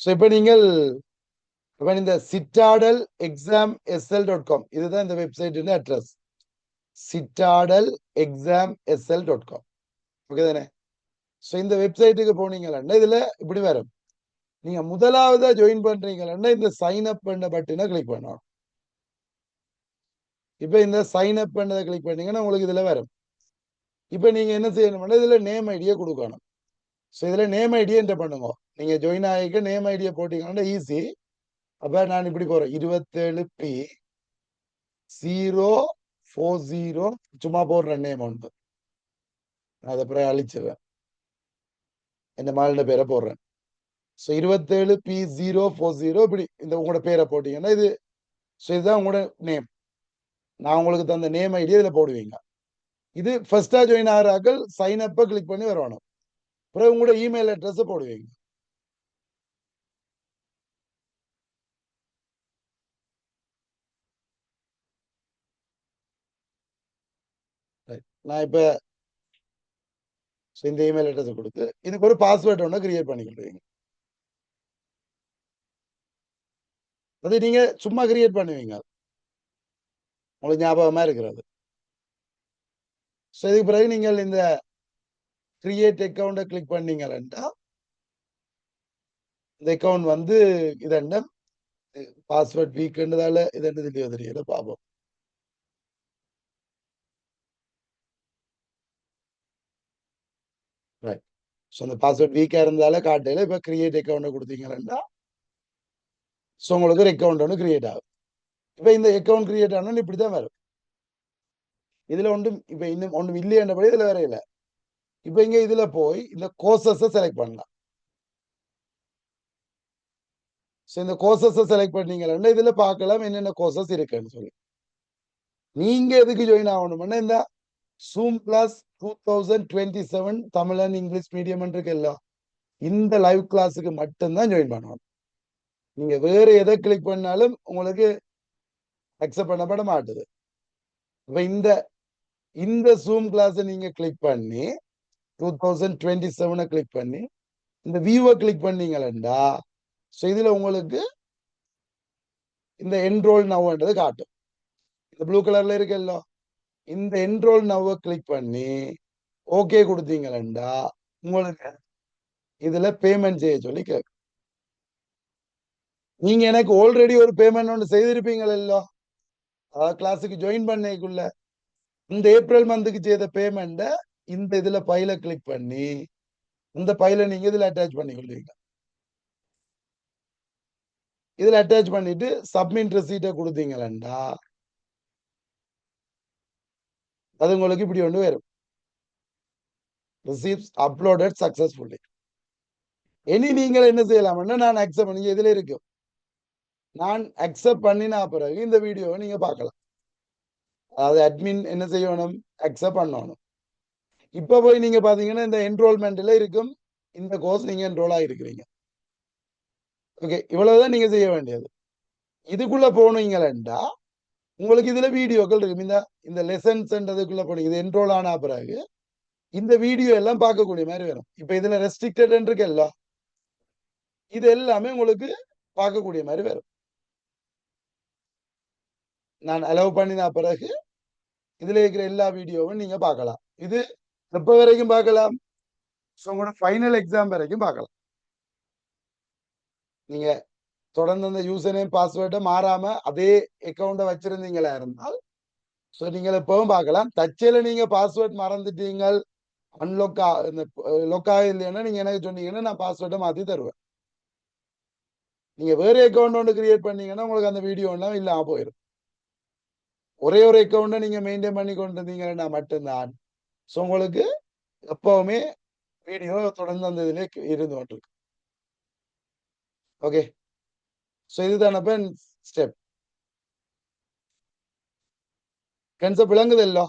So இப்போ நீங்கள் இப்போ இந்த citadel exam SL dot com இதுதான் இந்த வெப்சைட்டின் address citadel exam SL dot com okay தானே? ஸோ இந்த வெப்சைட்டுக்கு போனீங்கன்னா இதில் இப்படி வரும். நீங்கள் முதலாவதா ஜாயின் பண்றீங்கன்னா இந்த சைன் அப் பண்ண பட்டினை கிளிக் பண்ணணும். இப்போ இந்த சைன் அப் பண்ணதை கிளிக் பண்ணீங்கன்னா உங்களுக்கு இதில் வரும். இப்போ நீங்க என்ன செய்யணும்னா இதில் நேம் ஐடியை கொடுக்கணும். ஸோ இதில் நேம் ஐடியை என்டர் பண்ணுங்க. நீங்க ஜாயின் ஆகிக்க நேம் ஐடியா போட்டீங்கன்னா ஈஸி அப்ப நான் இப்படி போறேன். இருபத்தேழு பி ஜீரோ ஃபோர் ஜீரோ சும்மா போடுறேன் நேம் ஒன்று அதை அப்புறம் அழிச்சிடுறேன் இந்த மாலின பேரை போடுறேன். ஸோ இருபத்தேழு பி ஜீரோ ஃபோர் ஜீரோ இப்படி இந்த உங்களோட பேரை போட்டீங்கன்னா இது ஸோ இதுதான் உங்களோட நேம் நான் உங்களுக்கு தந்த நேம் ஐடியா இதில் போடுவீங்க. இது ஃபர்ஸ்டா ஜாயின் ஆகிறாக்கள் சைன் அப்பை கிளிக் பண்ணி வரணும். அப்புறம் உங்களோட இமெயில் அட்ரஸை போடுவீங்க. நான் இப்போ இந்த இமெயில் அட்ரஸ் கொடுத்து இதுக்கு ஒரு பாஸ்வேர்ட் ஒன்று கிரியேட் பண்ணி கொடுவீங்க அது நீங்க சும்மா கிரியேட் பண்ணுவீங்க உங்களுக்கு ஞாபகமா இருக்கிறது. ஸோ இதுக்கு பிறகு நீங்கள் இந்த கிரியேட் அக்கௌண்ட்டை கிளிக் பண்ணீங்கன்னா இந்த அக்கௌண்ட் வந்து இதென்ன பாஸ்வேர்ட் வீக்குன்றதால இதென்ன தெரியல தெரியல பார்ப்போம் ரைட் ஸோ அந்த பாஸ்வேர்ட் வீக்காக இருந்தாலே காட்டையில் இப்போ கிரியேட் அக்கௌண்ட்டை கொடுத்தீங்கன்னா ஸோ உங்களுக்கு ஒரு அக்கௌண்ட் ஒன்று கிரியேட் ஆகும். இப்போ இந்த அக்கௌண்ட் கிரியேட் ஆனால் இப்படி தான் வரும். இதில் ஒன்றும் இப்போ இன்னும் ஒன்றும் இல்லையன்றபடி இதில் வேற இல்லை. இப்போ இங்கே இதில் போய் இந்த கோர்சஸை செலக்ட் பண்ணலாம். ஸோ இந்த கோர்சஸை செலக்ட் பண்ணீங்கன்னா இதில் பார்க்கலாம் என்னென்ன கோர்சஸ் இருக்குன்னு சொல்லி. நீங்கள் எதுக்கு ஜாயின் ஆகணும்னா இந்த zoom plus two thousand twenty seven Tamil and English medium இருக்கு எல்லாம் இந்த லைவ் கிளாஸுக்கு மட்டும்தான் ஜாயின் பண்ணணும் நீங்க வேற எதை கிளிக் பண்ணாலும் உங்களுக்கு அக்செப்ட் பண்ணப்பட மாட்டுது. இப்போ இந்த இந்த ஜூம் கிளாஸை நீங்க கிளிக் பண்ணி டூ தௌசண்ட் டுவெண்ட்டி செவனை கிளிக் பண்ணி இந்த வியூவை கிளிக் பண்ணீங்களா ஸோ இதுல உங்களுக்கு இந்த என்ரோல் நவ்ன்றது காட்டும். இந்த ப்ளூ கலர்ல இருக்குல்ல இந்த என்ரோல் நவ்வை கிளிக் பண்ணி ஓகே கொடுத்தீங்களா உங்களுக்கு இதுல பேமெண்ட் செய்ய சொல்லி கேட்கும். நீங்க எனக்கு ஆல்ரெடி ஒரு பேமெண்ட் ஒன்று செய்திருப்பீங்களோ அதாவது கிளாஸுக்கு ஜாயின் பண்ணிக்குள்ள இந்த ஏப்ரல் மந்த்துக்கு செய்த பேமெண்ட்டை இந்த இதுல பைல கிளிக் பண்ணி இந்த பைல நீங்க இதுல அட்டாச் பண்ணி கொள்வீங்க இதுல அட்டாச் பண்ணிட்டு சப்மிட் ரெசீட்டை கொடுத்தீங்களா அது உங்களுக்கு இப்படி ஒன்று வரும். ரிசீவ்ஸ் அப்லோடட் சக்சஸ்ஃபுல்லி இனி நீங்கள் என்ன செய்யலாம்னா நான் அக்செப்ட் பண்ணி இதுல இருக்கும் நான் அக்செப்ட் பண்ணினா பிறகு இந்த வீடியோவை நீங்க பார்க்கலாம். அதாவது அட்மின் என்ன செய்யணும்? அக்செப்ட் பண்ணணும். இப்போ போய் நீங்க பாத்தீங்கன்னா இந்த என்ரோல்மெண்ட்டில் இருக்கும். இந்த கோர்ஸ் நீங்க என்ரோல் ஆகிருக்கிறீங்க ஓகே இவ்வளவுதான் நீங்க செய்ய வேண்டியது. இதுக்குள்ள போனீங்களா உங்களுக்கு இதுல வீடியோக்கள் இருக்கும் இந்த இந்த லெசன்ஸ்ன்றதுக்குள்ள போனீங்க இது என்ரோல் ஆன பிறகு இந்த வீடியோ எல்லாம் பார்க்கக்கூடிய மாதிரி வரும். இப்ப இதுல ரெஸ்ட்ரிக்டட் இருக்குல்ல இது எல்லாமே உங்களுக்கு பார்க்கக்கூடிய மாதிரி வரும். நான் அலோவ் பண்ணின பிறகு இதுல இருக்கிற எல்லா வீடியோவும் நீங்க பார்க்கலாம். இது எப்ப வரைக்கும் பார்க்கலாம்? ஸோ உங்களோட ஃபைனல் எக்ஸாம் வரைக்கும் பார்க்கலாம். நீங்க தொடர்ந்து அந்த யூசர் நேம் பாஸ்வேர்டை மாறாம அதே அக்கௌண்ட்டை வச்சிருந்தீங்களா இருந்தால் ஸோ நீங்கள் எப்பவும் பார்க்கலாம். தச்சையில் நீங்க பாஸ்வேர்ட் மறந்துட்டீங்க அன்லொக் இந்த லொக்கா இல்லைன்னா நீங்க எனக்கு சொன்னீங்கன்னா நான் பாஸ்வேர்டை மாத்தி தருவேன். நீங்க வேற அக்கௌண்ட் ஒன்று கிரியேட் பண்ணீங்கன்னா உங்களுக்கு அந்த வீடியோ எல்லாம் இல்லாம போயிடும் ஒரே ஒரு அக்கௌண்ட்டை நீங்க மெயின்டைன் பண்ணி கொண்டு இருந்தீங்கன்னா மட்டும்தான். ஸோ உங்களுக்கு எப்பவுமே வீடியோ தொடர்ந்து அந்த இதுல இருந்து கொண்டிருக்கு ஓகே ஸோ அப்ப ஸ்டெப் கன்செப்ட் விளங்குது இல்லோ?